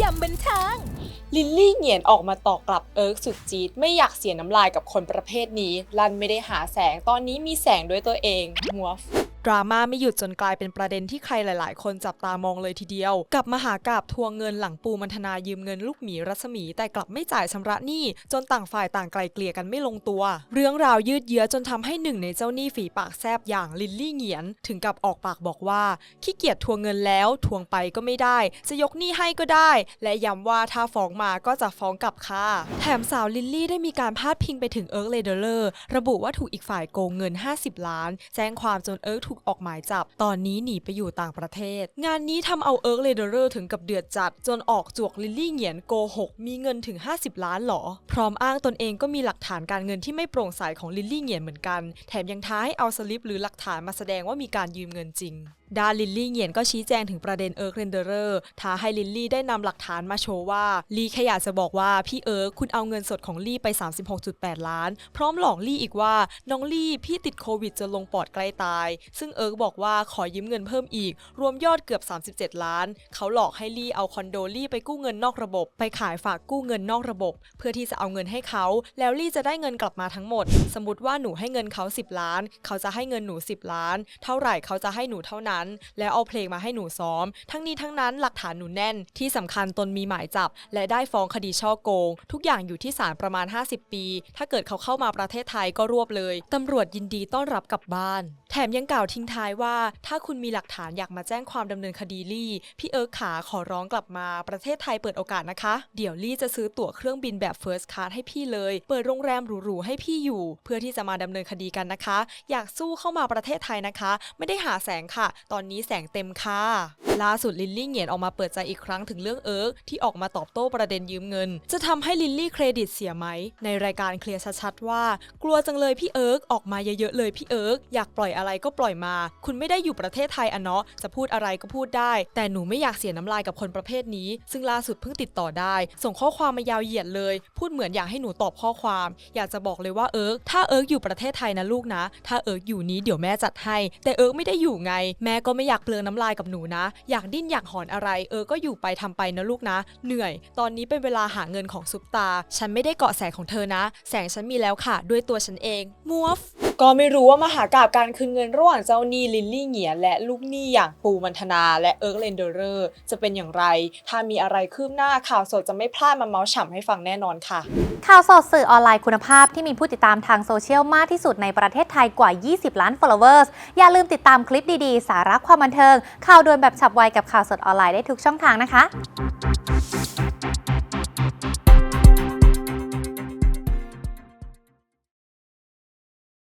ยำบันเทิงลิลลี่เหงียนออกมาตอกกลับเอิร์กสุดจี๊ดไม่อยากเสียน้ำลายกับคนประเภทนี้ ลันไม่ได้หาแสงตอนนี้มีแสงด้วยตัวเองหัว ดราม่าไม่หยุดจนกลายเป็นประเด็นที่ใครหลาย ๆ คนจับตามองเลยทีเดียว กับมหากาบทวงเงินหลังปูมันธนายืมเงินลูกหมีรัศมี แต่กลับไม่จ่ายชำระหนี้ จนต่างฝ่ายต่างไกลเกลี่ยกันไม่ลงตัว เรื่องราวยืดเยื้อจนทำให้หนึ่งในเจ้าหนี้ฝีปากแซบอย่างลิลลี่เหงียน ถึงกับออกปากบอกว่าขี้เกียจทวงเงินแล้วทวงไปก็ไม่ได้ จะยกหนี้ให้ก็ได้ และย้ำว่าถ้าฟ้องมาก็จะฟ้องกลับค่ะแถมสาวลิลลี่ได้มีการพาดพิงไปถึงเอิร์กเลเดอร์ระบุว่าถูกอีกฝ่ายโกงเงิน 50 ล้าน แจ้งความจนเอิร์กถูกออกหมายจับ ตอนนี้หนีไปอยู่ต่างประเทศ งานนี้ทำเอาเอิร์กเลเดอร์ถึงกับเดือดจัด จนออกจวกลิลลี่เหงียนโกหกมีเงินถึง 50 ล้านหรอ พร้อมอ้างตนเองก็มีหลักฐานการเงินที่ไม่โปร่งใสของลิลลี่เหงียนเหมือนกัน แถมยังท้าให้เอาสลิปหรือหลักฐานมาแสดงว่ามีการยืมเงินจริง ดาลิลลี่เงียนก็ชี้แจงถึงประเด็นเอิร์กเรนเดอร์ท้าให้ลิลลี่ได้นำหลักฐานมาโชว์ว่าลี่แค่อยากจะบอกว่าพี่เอิร์กคุณเอาเงินสดของลี่ไป 36.8 ล้าน พร้อมหลอกลี่อีกว่าน้องลี่พี่ติดโควิดจนลงปอดใกล้ตาย ซึ่งเอิร์กบอกว่าขอยืมเงินเพิ่มอีก รวมยอดเกือบ 37 ล้าน เขาหลอกให้ลี่เอาคอนโดลี่ไปกู้เงินนอกระบบ ไปขายฝากกู้เงินนอกระบบ เพื่อที่จะเอาเงินให้เขา แล้วลี่จะได้เงินกลับมาทั้งหมด สมมติว่าหนูให้เงินเขา 10 ล้าน เขาจะให้เงินหนู 10 ล้าน เท่าไหร่เขาจะให้หนูเท่านั้นแล้วเอาเพลงมาให้หนูซ้อม ทั้งนี้ทั้งนั้นหลักฐานหนูแน่น ที่สำคัญตนมีหมายจับ และได้ฟ้องคดีช่อโกง ทุกอย่างอยู่ที่ศาลประมาณ 50 ปี ถ้าเกิดเขาเข้ามาประเทศไทยก็รวบเลยตำรวจยินดีต้อนรับกลับบ้าน มยังกล่าวทิ้งท้ายว่า ถ้าคุณมีหลักฐานอยากมาแจ้งความดำเนินคดีลี่ พี่เอิร์กขาขอร้องกลับมาประเทศไทยเปิดโอกาสนะคะ เดี๋ยวลี่จะซื้อตั๋วเครื่องบินแบบ First Class ให้พี่เลย เปิดโรงแรมหรูๆให้พี่อยู่ เพื่อที่จะมาดำเนินคดีกันนะคะ อยากสู้เข้ามาประเทศไทยนะคะ ไม่ได้หาแสงค่ะ ตอนนี้แสงเต็มค่ะล่าสุดลิลลี่เหงียนออกมาเปิดใจอีกครั้งถึงเรื่องเอิร์กที่ออกมาตอบโต้ประเด็นยืมเงิน จะทำให้ลิลลี่เครดิตเสียไหม ในรายการเคลียร์ชัดๆว่า กลัวจังเลยพี่เอิร์กออกมาเยอะๆเลยพี่เอิร์กอยากปล่อยอะไรก็ปล่อยมา คุณไม่ได้อยู่ประเทศไทยอะเนาะจะพูดอะไรก็พูดได้ แต่หนูไม่อยากเสียน้ำลายกับคนประเภทนี้ ซึ่งล่าสุดเพิ่งติดต่อได้ ส่งข้อความมายาวเหยียดเลย พูดเหมือนอยากให้หนูตอบข้อความ อยากจะบอกเลยว่าเอิร์กถ้าเอิร์กอยู่ประเทศไทยนะลูกนะ ถ้าเอิร์กอยู่นี้เดี๋ยวแม่จัดให้ แต่เอิร์กไม่ได้อยู่ไง แม่ก็ไม่อยากเปลืองน้ำลายกับหนูนะ อยากดิ้นอยากหอนอะไร เอิร์กก็อยู่ไปทำไปนะลูกนะ เหนื่อย ตอนนี้เป็นเวลาหาเงินของซุปตา ฉันไม่ได้เกาะแสงของเธอนะ แสงฉันมีแล้วค่ะ ด้วยตัวฉันเองมัวฟ ก็ไม่รู้ว่ามหากาบการคืนเงินระหว่างเจ้าหนี้ลิลลี่เหงียนและลูกหนี้อย่างปูมันธนาและเอิร์กเลนเดอร์จะเป็นอย่างไร ถ้ามีอะไรคืบหน้าข่าวสดจะไม่พลาดมาเมาส์ฉ่ำให้ฟังแน่นอนค่ะ ข่าวสดสื่อออนไลน์คุณภาพที่มีผู้ติดตามทางโซเชียลมากที่สุดในประเทศไทยกว่า 20 ล้าน followers อย่าลืมติดตามคลิปดีๆ สาระความบันเทิง ข่าวด่วนแบบฉับไวกับข่าวสดออนไลน์ได้ทุกช่องทางนะคะ